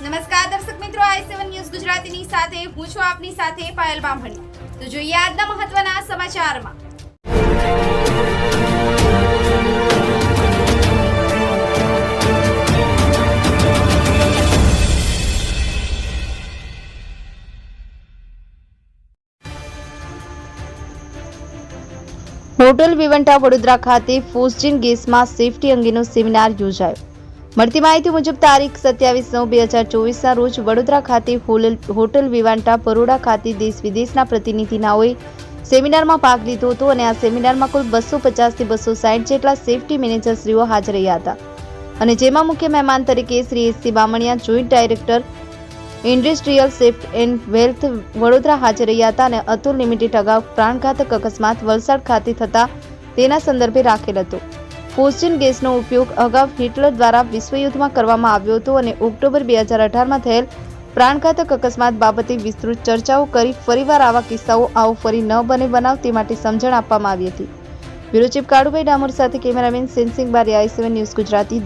નમસ્કાર દર્શક મિત્રો, આઈ સેવન ન્યૂઝ ગુજરાતીની સાથે, હું છું આપની સાથે પાયલ બામણી. તો જોઈએ આજના મહત્વના સમાચારમાં. હોટલ વિવંટા વડોદરા ખાતે ફોસ્ટિન ગેસમાં સેફટી અંગેનો સેમિનાર યોજાયો. મળતી માહિતી મુજબ તારીખ સત્યાવીસ નવ બે હજાર ચોવીસના રોજ વડોદરા ખાતે હોટલ વિવાંટા પરોડા ખાતે દેશ વિદેશના પ્રતિનિધિનાઓએ સેમિનારમાં ભાગ લીધો હતો અને આ સેમિનારમાં કુલ બસો પચાસથી બસો સાઠ જેટલા સેફટી મેનેજરશ્રીઓ હાજર રહ્યા હતા. અને જેમાં મુખ્ય મહેમાન તરીકે Shri S C Bamaniya, joint director, industrial safety and health Vadodara હાજર રહ્યા હતા અને અતુલ લિમિટેડ અગાઉ પ્રાણઘાતક અકસ્માત વલસાડ ખાતે થતા તેના સંદર્ભે રાખેલ હતો. ફોસ્ટિન ગેસનો ઉપયોગ અગાઉ હિટલર દ્વારા વિશ્વયુદ્ધમાં કરવામાં આવ્યો હતો અને ઓક્ટોબર બે હજાર અઢારમાં થયેલ પ્રાણઘાતક અકસ્માત બાબતે વિસ્તૃત ચર્ચાઓ કરી ફરીવાર આવા કિસ્સાઓ આવો ફરી ન બને બનાવ તે માટે સમજણ આપવામાં આવી હતી. બ્યુરો ચીફ કાળુભાઈ ડામોર સાથે કેમેરામેન સેન્સિંગ બારી આઈ ન્યૂઝ ગુજરાતી